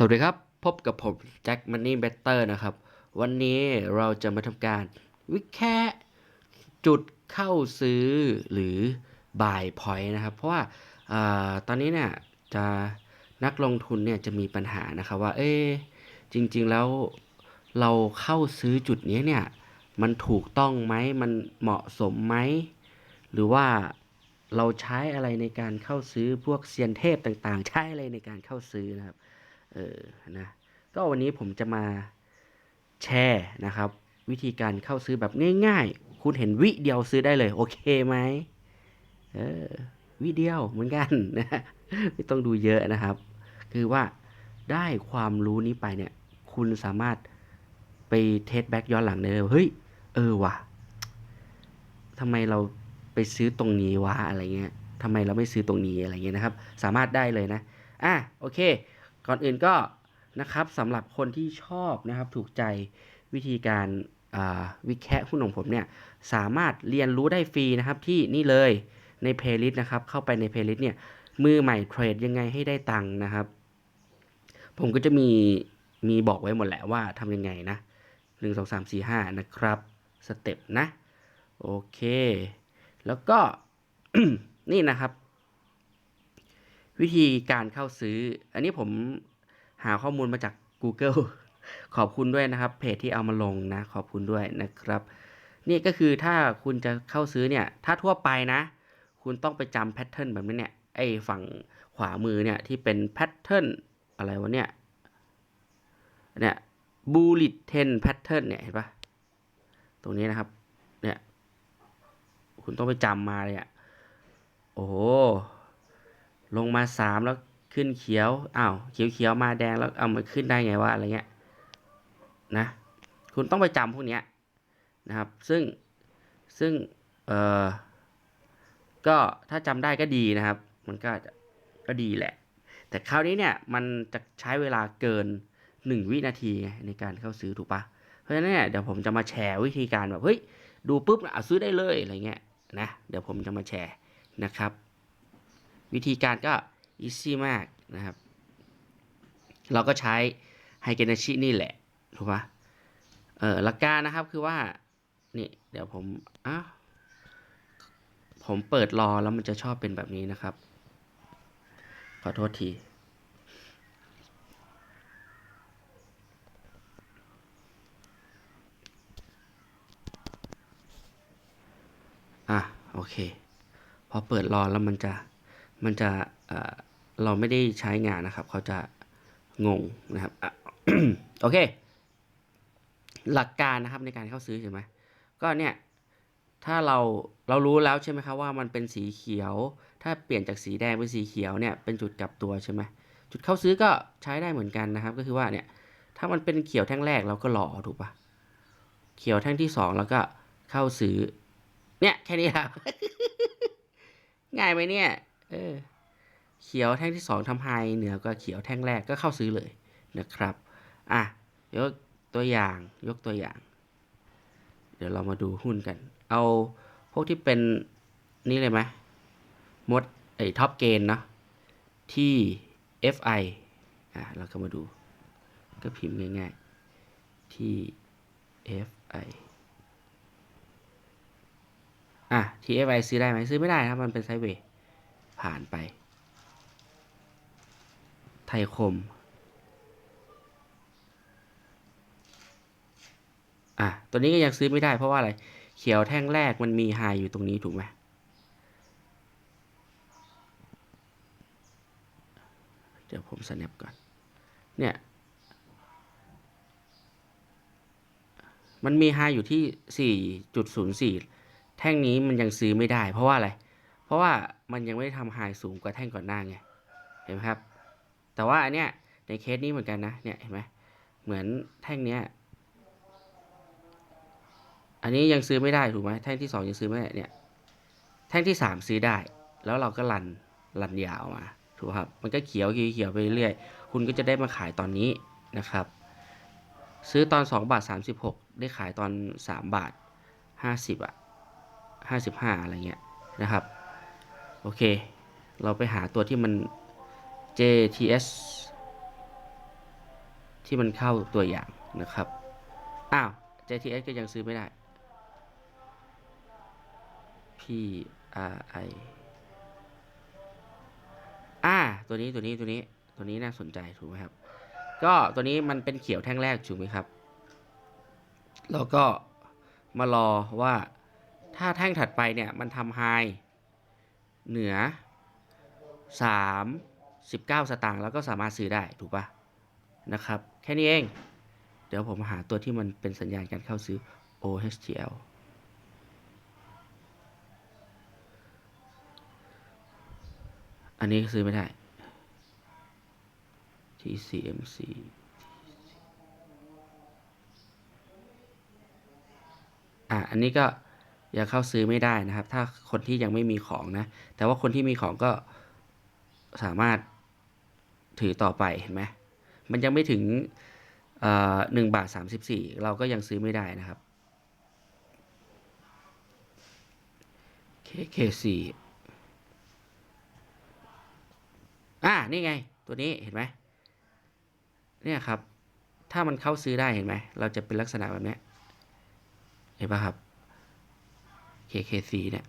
สวัสดีครับ พบกับผมแจ็คมันนี่เบเตอร์นะครับ วันนี้เราจะมาทำการวิแค่จุดเข้าซื้อหรือ buy point นะครับ เพราะว่าอตอนนี้เนี่ยจะนักลงทุนเนี่ยจะมีปัญหานะครับว่า เอ๊จริง ๆ แล้วเราเข้าซื้อจุดนี้เนี่ย มันถูกต้องไหมมันเหมาะสมไหม หรือว่าเราใช้อะไรในการเข้าซื้อพวกเซียนเทพต่างๆ ใช้อะไรในการเข้าซื้อนะครับ เออนะก็วันนี้ผมจะมาแชร์นะครับ วิธีการเข้าซื้อแบบง่าย ๆ คุณเห็นวิเดียวซื้อได้เลย โอเคไหมเออวิเดียวเหมือนกันนะไม่ต้องดูเยอะนะครับ คือว่าได้ความรู้นี้ไปเนี่ย คุณสามารถไปเทสแบ็กย้อนหลังได้เลยเฮ้ย เออว่ะทำไมเราไปซื้อตรงนี้วะอะไรเงี้ยทำไมเราไม่ซื้อตรงนี้อะไรเงี้ยนะครับ สามารถได้เลยนะ อะโอเค ก่อนอื่นก็นะครับสำหรับคนที่ชอบนะครับถูกใจวิธีการาวิแคะหุ้นของผมเนี่ยสามารถเรียนรู้ได้ฟรีนะครับที่นี่เลยในเพลย์ลิสต์นะครับเข้าไปในเพลย์ลิสต์เนี่ยมือใหม่เทรดยังไงให้ได้ตังค์นะครับ ผมก็จะมีมีบอกไว้หมดแหละว่าทำยังไงนะหนึ่งสองสามสี่ห้านะครับสเต็ปนะ โอเค แล้วก็นี่นะครับ วิธีการเข้าซื้อ อันนี้ผมหาข้อมูลมาจาก Google ขอบคุณด้วยนะครับ เพจที่เอามาลงนะ ขอบคุณด้วยนะครับ นี่ก็คือถ้าคุณจะเข้าซื้อเนี่ย ถ้าทั่วไปนะ คุณต้องไปจำแพทเทิร์นแบบนี้เนี่ย ไอ้ฝั่งขวามือเนี่ยที่เป็นแพทเทิร์นอะไรวะเนี่ย เนี่ย bullet 10 pattern เนี่ยเห็นปะตรงนี้นะครับ เนี่ย คุณต้องไปจำมาเลยอะโอ้โห ลงมาสามแล้วขึ้นเขียวอ้าวเขียวเขียวมาแดงแล้วเอามาขึ้นได้ไงวะอะไรเงี้ยนะคุณต้องไปจำพวกเนี้ยนะครับ ซึ่งซึ่งเออก็ถ้าจำได้ก็ดีนะครับ มันก็จะก็ดีแหละ แต่คราวนี้เนี่ยมันจะใช้เวลาเกินหนึ่งวินาทีในการเข้าซื้อถูกปะเพราะฉะนั้นเนี่ยเดี๋ยวผมจะมาแชร์วิธีการแบบเฮ้ยดูปุ๊บอะซื้อได้เลยอะไรเงี้ยนะเดี๋ยวผมจะมาแชร์นะครับ วิธีการก็อีซี่มากนะครับ เราก็ใช้ไฮเกนชินี่แหละถูกปะเออหลักการนะครับคือว่า นี่เดี๋ยวผมอ้าวผมเปิดรอแล้วมันจะชอบเป็นแบบนี้นะครับ ขอโทษทีอะโอเค พอเปิดรอแล้วมันจะ มันจะเราไม่ได้ใช้งานนะครับ เขาจะงงนะครับอโอเค หลักการนะครับในการเข้าซื้อใช่ไหมก็เนี่ยถ้าเราเรารู้แล้วใช่ไหมครับว่ามันเป็นสีเขียว ถ้าเปลี่ยนจากสีแดงเป็นสีเขียวเนี่ยเป็นจุดกลับตัวใช่ไหมจุดเข้าซื้อก็ใช้ได้เหมือนกันนะครับ ก็คือว่าเนี่ยถ้ามันเป็นเขียวแท่งแรกเราก็รอถูกปะเขียวแท่งที่สองแล้วก็เข้าซื้อ เนี่ยแค่นี้ครับง่ายไหมเนี่ย เออเขียวแท่งที่สองทำไฮเหนือกว่าเขียวแท่งแรกก็เข้าซื้อเลยนะครับ อะ ยกตัวอย่างยกตัวอย่าง เดี๋ยวเรามาดูหุ้นกัน เอาพวกที่เป็นนี่เลยไหมมดไอ้ท็อปเกนเนาะที่ FI อะเราก็มาดู ก็พิมพ์ง่ายๆ ที่ FI อะ TFI ซื้อได้ไหมซื้อไม่ได้นะครับมันเป็นไซด์เวย์ ผ่านไป ไทยคม อะ ตัวนี้ก็ยังซื้อไม่ได้เพราะว่าอะไร เขียวแท่งแรกมันมีไฮอยู่ตรงนี้ถูกไหมเดี๋ยวผม snap ก่อน เนี่ย มันมีไฮอยู่ที่ 4.04 แท่งนี้มันยังซื้อไม่ได้ เพราะว่าอะไร เพราะว่ามันยังไม่ได้ทำไฮสูงกว่าแท่งก่อนหน้าไง เห็นไหมครับ แต่ว่าอันเนี้ยในเคสนี้เหมือนกันนะ เนี่ยเห็นไหมเหมือนแท่งเนี้ย อันนี้ยังซื้อไม่ได้ถูกไหมแท่งที่สองยังซื้อไม่ได้เนี่ย แท่งที่สามซื้อได้ แล้วเราก็รันรันยาวมาถูกครับ มันก็เขียวเขียวไปเรื่อยคุณก็จะได้มาขายตอนนี้นะครับ ซื้อตอน 2 บาท 36 ได้ขายตอน 3 บาท 50 อะ 55 อะไรเงี้ยนะครับ โอเค เราไปหาตัวที่มัน JTS ที่มันเข้าตัวอย่างนะครับ อ้าว JTS ก็ยังซื้อไม่ได้ P R I อ่า ตัวนี้ตัวนี้ตัวนี้ตัวนี้น่าสนใจถูกไหมครับ ก็ตัวนี้มันเป็นเขียวแท่งแรกถูกไหมครับ แล้วก็มารอว่าถ้าแท่งถัดไปเนี่ยมันทำไฮ เหนือ 3 19 สตางค์แล้วก็สามารถซื้อได้ถูกปะนะครับ แค่นี้เอง เดี๋ยวผมหาตัวที่มันเป็นสัญญาณการเข้าซื้อ OHTL อันนี้ซื้อไม่ได้ TCMC อะ อันนี้ก็ ยังเข้าซื้อไม่ได้นะครับ ถ้าคนที่ยังไม่มีของนะ แต่ว่าคนที่มีของก็สามารถถือต่อไปเห็นไหมมันยังไม่ถึงหนึ่งบาทสามสิบสี่เราก็ยังซื้อไม่ได้นะครับ KKC อ่านี่ไง ตัวนี้เห็นไหมเนี่ยครับ ถ้ามันเข้าซื้อได้เห็นไหม เราจะเป็นลักษณะแบบนี้ เห็นปะครับ KKC เนี่ย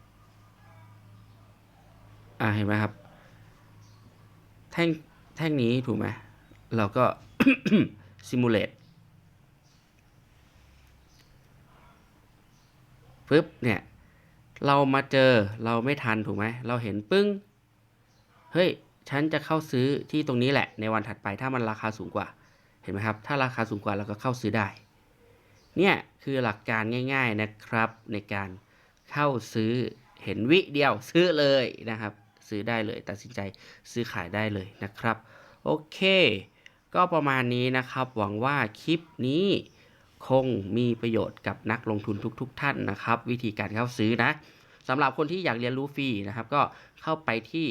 อ่าเห็นไหมครับ แท่งแท่งนี้ถูกไหม เราก็ simulate ปึ๊บเนี่ย เรามาเจอเราไม่ทันถูกไหม เราเห็นปึ้ง เฮ้ย ฉันจะเข้าซื้อที่ตรงนี้แหละ ในวันถัดไปถ้ามันราคาสูงกว่า เห็นไหมครับ ถ้าราคาสูงกว่าเราก็เข้าซื้อได้ เนี่ย คือหลักการง่าย ๆนะครับในการ เข้าซื้อเห็นวิเดียวซื้อเลยนะครับ ซื้อได้เลยตัดสินใจซื้อขายได้เลยนะครับ โอเค ก็ประมาณนี้นะครับ หวังว่าคลิปนี้คงมีประโยชน์กับนักลงทุนทุกๆท่านนะครับ วิธีการเข้าซื้อนะสำหรับคนที่อยากเรียนรู้ฟรีนะครับ ก็เข้าไปที่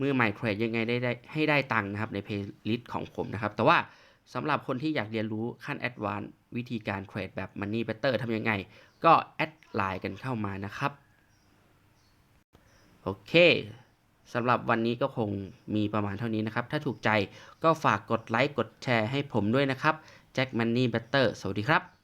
มือใหม่เทรดยังไงได้ได้ให้ได้ตังค์นะครับในเพลย์ลิสต์ของผมนะครับ แต่ว่าสำหรับคนที่อยากเรียนรู้ขั้นแอดวานซ์วิธีการเทรดแบบ Money Better ทำยังไง ก็แอด ไลน์กันเข้ามานะครับ โอเคสำหรับวันนี้ก็คงมีประมาณเท่านี้นะครับ ถ้าถูกใจก็ฝากกดไลค์กดแชร์ให้ผมด้วยนะครับแจ็คมันนี่เบเตอร์สวัสดีครับ